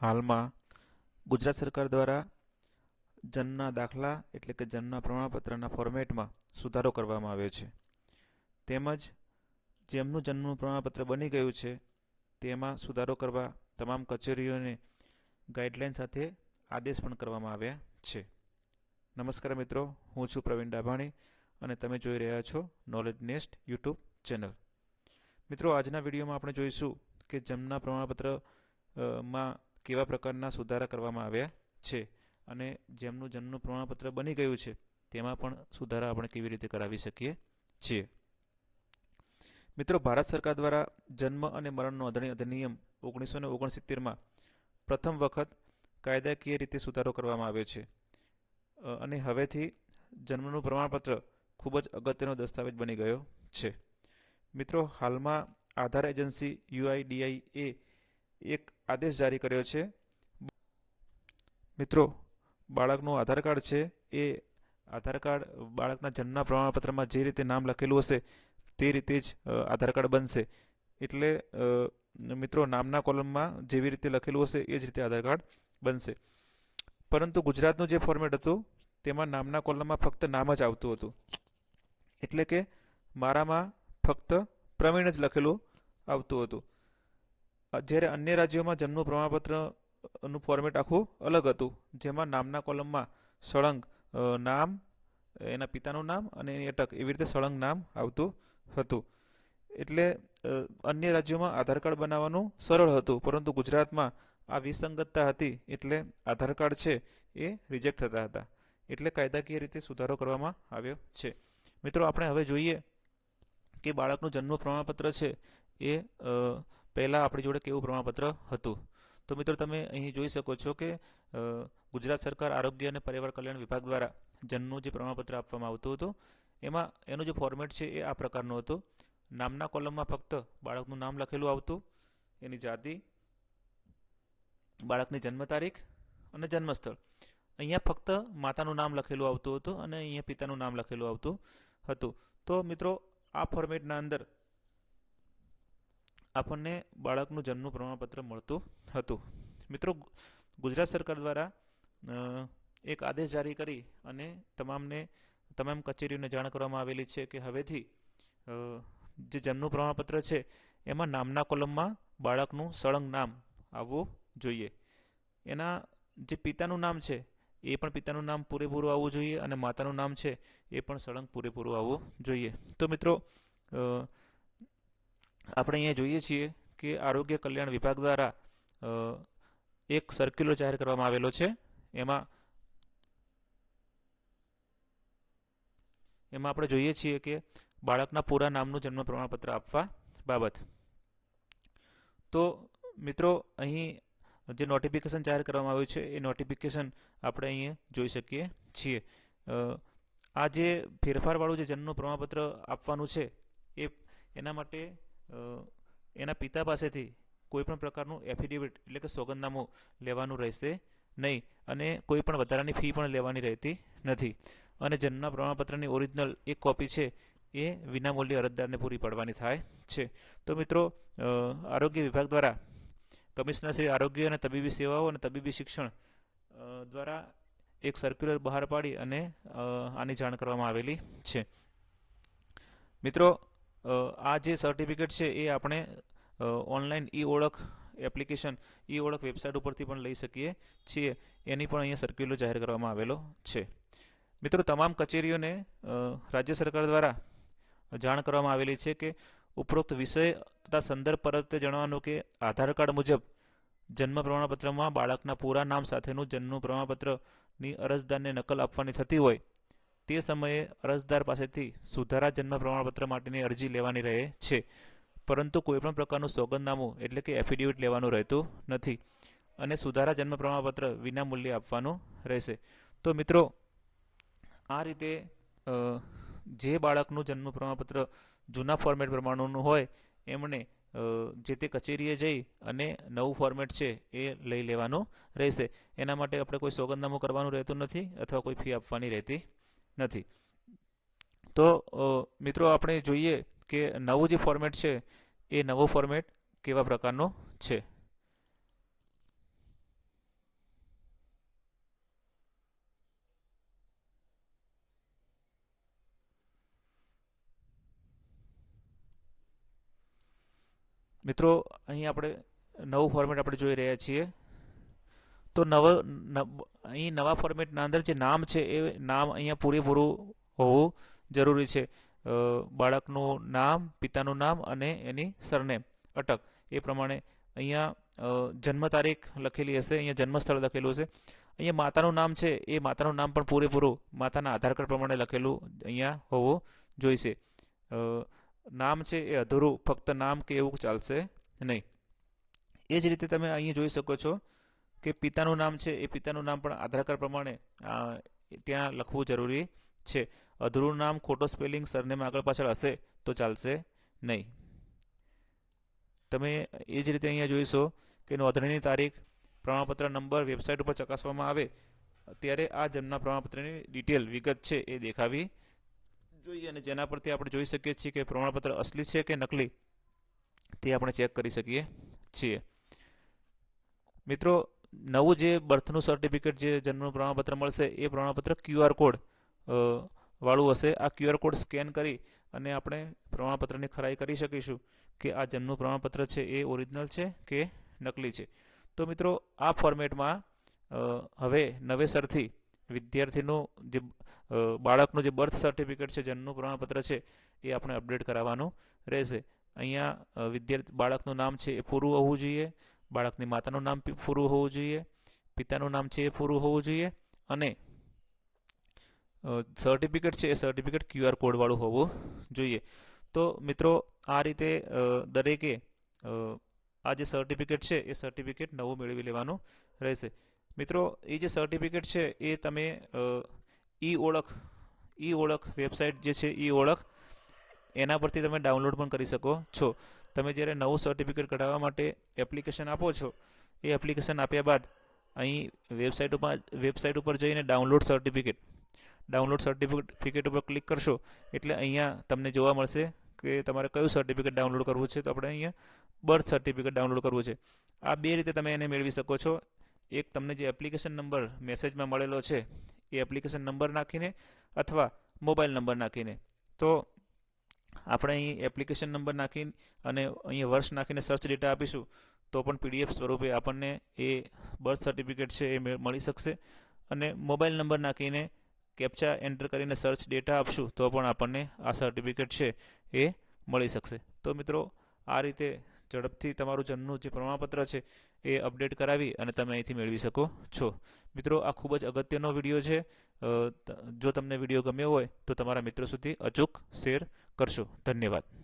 હાલમાં ગુજરાત સરકાર દ્વારા જન્મના દાખલા એટલે કે જન્મના પ્રમાણપત્રના ફોર્મેટમાં સુધારો કરવામાં આવ્યો છે. તેમજ જેમનું જન્મનું પ્રમાણપત્ર બની ગયું છે, તેમાં સુધારો કરવા તમામ કચેરીઓને ગાઈડલાઇન સાથે આદેશ પણ કરવામાં આવ્યા છે. નમસ્કાર મિત્રો, હું છું પ્રવીણ ડાભાણી અને તમે જોઈ રહ્યા છો નોલેજ નેસ્ટ યુટ્યુબ ચેનલ. મિત્રો, આજના વિડીયોમાં આપણે જોઈશું કે જન્મના પ્રમાણપત્રમાં કેવા પ્રકારના સુધારા કરવામાં આવ્યા છે અને જેમનું જન્મનું પ્રમાણપત્ર બની ગયું છે, તેમાં પણ સુધારા આપણે કેવી રીતે કરાવી શકીએ છીએ? મિત્રો, ભારત સરકાર દ્વારા જન્મ અને મરણનો અધિનિયમ ઓગણીસો ને ઓગણસિત્તેરમાં પ્રથમ વખત કાયદાકીય રીતે સુધારો કરવામાં આવ્યો છે. અને હવેથી જન્મનું પ્રમાણપત્ર ખૂબ જ અગત્યનો દસ્તાવેજ બની ગયો છે. મિત્રો, હાલમાં આધાર એજન્સી યુઆઈડીઆઈ એ એક આદેશ જારી કર્યો છે. મિત્રો, બાળકનું આધાર કાર્ડ છે. એ આધાર કાર્ડ બાળકના જન્મના પ્રમાણપત્રમાં જે રીતે નામ લખેલું હશે, તે રીતે જ આધાર કાર્ડ બનશે. એટલે મિત્રો, નામના કોલમમાં જેવી રીતે લખેલું હશે, એ જ રીતે આધાર કાર્ડ બનશે. પરંતુ ગુજરાતનું જે ફોર્મેટ હતું, તેમાં નામના કોલમમાં ફક્ત નામ જ આવતું હતું. એટલે કે મારામાં ફક્ત પ્રવીણ જ લખેલું આવતું હતું. જ્યારે અન્ય રાજ્યોમાં જન્મ પ્રમાણપત્રનું ફોર્મેટ આખું અલગ હતું, જેમાં નામના કોલમમાં સળંગ નામ, એના પિતાનું નામ અને એની અટક એવી રીતે સળંગ નામ આવતું હતું. એટલે અન્ય રાજ્યોમાં આધાર કાર્ડ બનાવવાનું સરળ હતું, પરંતુ ગુજરાતમાં આ વિસંગતતા હતી એટલે આધાર કાર્ડ છે એ રિજેક્ટ થતા હતા. એટલે કાયદાકીય રીતે સુધારો કરવામાં આવ્યો છે. મિત્રો, આપણે હવે જોઈએ કે બાળકનું જન્મ પ્રમાણપત્ર છે એ પહેલાં આપણી જોડે કેવું પ્રમાણપત્ર હતું? તો મિત્રો તમે અહીં જોઈ શકો છો કે ગુજરાત સરકાર આરોગ્ય અને પરિવાર કલ્યાણ વિભાગ દ્વારા જન્મનું જે પ્રમાણપત્ર આપવામાં આવતું હતું, એમાં એનું જે ફોર્મેટ છે એ આ પ્રકારનું હતું. નામના કોલમમાં ફક્ત બાળકનું નામ લખેલું આવતું, એની જાતિ, બાળકની જન્મ તારીખ અને જન્મસ્થળ. અહીંયા ફક્ત માતાનું નામ લખેલું આવતું હતું અને અહીંયા પિતાનું નામ લખેલું આવતું હતું. તો મિત્રો, આ ફોર્મેટના અંદર આપણને બાળકનું જન્મનું પ્રમાણપત્ર મળતું હતું. મિત્રો, ગુજરાત સરકાર દ્વારા એક આદેશ જારી કરી અને તમામને, તમામ કચેરીઓને જાણ કરવામાં આવેલી છે કે હવેથી જે જન્મનું પ્રમાણપત્ર છે, એમાં નામના કોલમમાં બાળકનું સળંગ નામ આવવું જોઈએ. એના જે પિતાનું નામ છે, એ પણ પિતાનું નામ પૂરેપૂરું આવવું જોઈએ અને માતાનું નામ છે, એ પણ સળંગ પૂરેપૂરું આવવું જોઈએ. તો મિત્રો આપણે અહીંયા જોઈએ છીએ કે આરોગ્ય કલ્યાણ વિભાગ દ્વારા એક સર્ક્યુલર જાહેર કરવામાં આવેલો છે. એમાં એમાં આપણે જોઈએ છીએ કે બાળકના પૂરા નામનું જન્મ પ્રમાણપત્ર આપવા બાબત. તો મિત્રો, અહીં જે નોટિફિકેશન જાહેર કરવામાં આવ્યું છે, એ નોટિફિકેશન આપણે અહીંયા જોઈ શકીએ છીએ. આ જે ફેરફારવાળું જે જન્મનું પ્રમાણપત્ર આપવાનું છે, એ, એના માટે એના પિતા પાસેથી કોઈપણ પ્રકારનું એફિડેવિટ એટલે કે સોગંદનામું લેવાનું રહેશે નહીં અને કોઈ પણ વધારાની ફી પણ લેવાની રહેતી નથી. અને જન્મના પ્રમાણપત્રની ઓરિજિનલ એક કોપી છે એ વિનામૂલ્યે અરજદારને પૂરી પાડવાની થાય છે. તો મિત્રો આરોગ્ય વિભાગ દ્વારા કમિશનર શ્રી આરોગ્ય અને તબીબી સેવાઓ અને તબીબી શિક્ષણ દ્વારા એક સર્ક્યુલર બહાર પાડી અને આની જાણ કરવામાં આવેલી છે. મિત્રો આ જે સર્ટિફિકેટ છે એ આપણે ઓનલાઈન ઈ ઓળખ એપ્લિકેશન ઈ ઓળખ વેબસાઇટ ઉપરથી પણ લઈ શકીએ છીએ. એની પણ અહીંયા સર્ક્યુલર જાહેર કરવામાં આવેલો છે. મિત્રો, તમામ કચેરીઓને રાજ્ય સરકાર દ્વારા જાણ કરવામાં આવેલી છે કે ઉપરોક્ત વિષય તથા સંદર્ભ પરત જણાવવાનું કે આધાર કાર્ડ મુજબ જન્મ પ્રમાણપત્રમાં બાળકના પૂરા નામ સાથેનું જન્મનું પ્રમાણપત્રની અરજદારને નકલ આપવાની થતી હોય તે સમયે અરજદાર પાસેથી સુધારા જન્મ પ્રમાણપત્ર માટેની અરજી લેવાની રહે છે. પરંતુ કોઈપણ પ્રકારનું સોગંદનામું એટલે કે એફિડેવિટ લેવાનું રહેતું નથી અને સુધારા જન્મ પ્રમાણપત્ર વિનામૂલ્યે આપવાનું રહેશે. તો મિત્રો, આ રીતે જે બાળકનું જન્મ પ્રમાણપત્ર જૂના ફોર્મેટ પ્રમાણેનું હોય, એમણે જે તે કચેરીએ જઈ અને નવું ફોર્મેટ છે એ લઈ લેવાનું રહેશે. એના માટે આપણે કોઈ સોગંદનામું કરવાનું રહેતું નથી અથવા કોઈ ફી આપવાની રહેતી નથી. તો મિત્રો, આપણે જોઈએ કે નવું જે ફોર્મેટ છે, એ નવો ફોર્મેટ કેવા પ્રકારનો છે? મિત્રો, અહીં આપણે નવું ફોર્મેટ આપણે જોઈ રહ્યા છીએ. તો નવ અહીં નવા ફોર્મેટના અંદર જે નામ છે એ નામ અહીંયા પૂરેપૂરું હોવું જરૂરી છે. બાળકનું નામ, પિતાનું નામ અને એની સરનેમ, અટક. એ પ્રમાણે અહીંયા જન્મ તારીખ લખેલી હશે, અહીંયા જન્મસ્થળ લખેલું હશે. અહીંયા માતાનું નામ છે, એ માતાનું નામ પણ પૂરેપૂરું માતાના આધાર કાર્ડ પ્રમાણે લખેલું અહીંયા હોવું જોઈશે. નામ છે એ અધૂરું, ફક્ત નામ કે એવું ચાલશે નહીં. એ જ રીતે તમે અહીંયા જોઈ શકો છો. કે પિતાનું નામ છે, એ પિતાનું નામ પણ આધાર કાર્ડ પ્રમાણે ત્યાં લખવું જરૂરી છે. અધૂરું નામ, ખોટો સ્પેલિંગ, સરનેમ આગળ પાછળ હશે તો ચાલશે નહીં. તમે એ જ રીતે અહીંયા જોઈશો કે નોંધણીની તારીખ, પ્રમાણપત્ર નંબર, વેબસાઇટ ઉપર ચકાસવામાં આવે, ત્યારે આ જન્મના પ્રમાણપત્રની ડિટેલ વિગત છે એ દેખાવી જોઈએ અને જેના પરથી આપણે જોઈ શકીએ છીએ કે પ્રમાણપત્ર અસલી છે કે નકલી, તે આપણે ચેક કરી શકીએ છીએ. મિત્રો નવું જે બર્થનું સર્ટિફિકેટ જે જન્મનું પ્રમાણપત્ર મળશે, એ પ્રમાણપત્ર ક્યુઆર કોડ વાળું હશે. આ ક્યુઆર કોડ સ્કેન કરી અને આપણે પ્રમાણપત્રની ખરાઈ કરી શકીશું કે આ જન્મનું પ્રમાણપત્ર છે એ ઓરિજિનલ છે કે નકલી છે. તો મિત્રો, આ ફોર્મેટમાં હવે નવેસરથી વિદ્યાર્થીનું જે બાળકનું જે બર્થ સર્ટિફિકેટ છે, જન્મનું પ્રમાણપત્ર છે, એ આપણે અપડેટ કરાવવાનું રહેશે. અહીંયા વિદ્યાર્થી, બાળકનું નામ છે એ પૂરું હોવું જોઈએ. બાળકની માતાનું નામ પૂરું હોવું જોઈએ, પિતાનું નામ છે એ પૂરું હોવું જોઈએ અને સર્ટિફિકેટ છે એ સર્ટિફિકેટ ક્યુઆર કોડવાળું હોવું જોઈએ. તો મિત્રો, આ રીતે દરેકે આ જે સર્ટિફિકેટ છે એ સર્ટિફિકેટ નવું મેળવી લેવાનું રહેશે. મિત્રો, એ જે સર્ટિફિકેટ છે એ તમે ઈ ઓળખ ઈ ઓળખ વેબસાઇટ જે છે ઈ ઓળખ એના પરથી તમે ડાઉનલોડ પણ કરી શકો છો. તમે જ્યારે નવું સર્ટિફિકેટ કઢાવવા માટે એપ્લિકેશન આપો છો, એ એપ્લિકેશન આપ્યા બાદ અહીં વેબસાઇટ ઉપર વેબસાઇટ ઉપર જઈને ડાઉનલોડ સર્ટિફિકેટ ડાઉનલોડ સર્ટિફિકેટ ઉપર ક્લિક કરશો, એટલે અહીંયા તમને જોવા મળશે કે તમારે કયું સર્ટિફિકેટ ડાઉનલોડ કરવું છે. તો આપણે અહીંયા બર્થ સર્ટિફિકેટ ડાઉનલોડ કરવું છે. આ બે રીતે તમે એને મેળવી શકો છો. એક તમને જે એપ્લિકેશન નંબર મેસેજમાં મળેલો છે, એ એપ્લિકેશન નંબર નાખીને અથવા મોબાઈલ નંબર નાખીને. તો આપણે અહીં એપ્લિકેશન નંબર નાખીને અને અહીંયા વર્ષ નાખીને સર્ચ ડેટા આપીશું, તો પણ પીડીએફ સ્વરૂપે આપણને એ બર્થ સર્ટિફિકેટ છે એ મળી શકશે. અને મોબાઈલ નંબર નાખીને કેપ્ચા એન્ટર કરીને સર્ચ ડેટા આપશું, તો પણ આપણને આ સર્ટિફિકેટ છે એ મળી શકશે. તો મિત્રો, આ રીતે ઝડપથી તમારું જન્મનું જે પ્રમાણપત્ર છે એ અપડેટ કરાવી અને તમે અહીંથી મેળવી શકો છો. મિત્રો, આ ખૂબ જ અગત્યનો વીડિયો છે. જો તમને વીડિયો ગમ્યો હોય, તો તમારા મિત્રો સુધી અચૂક શેર કરશો. ધન્યવાદ.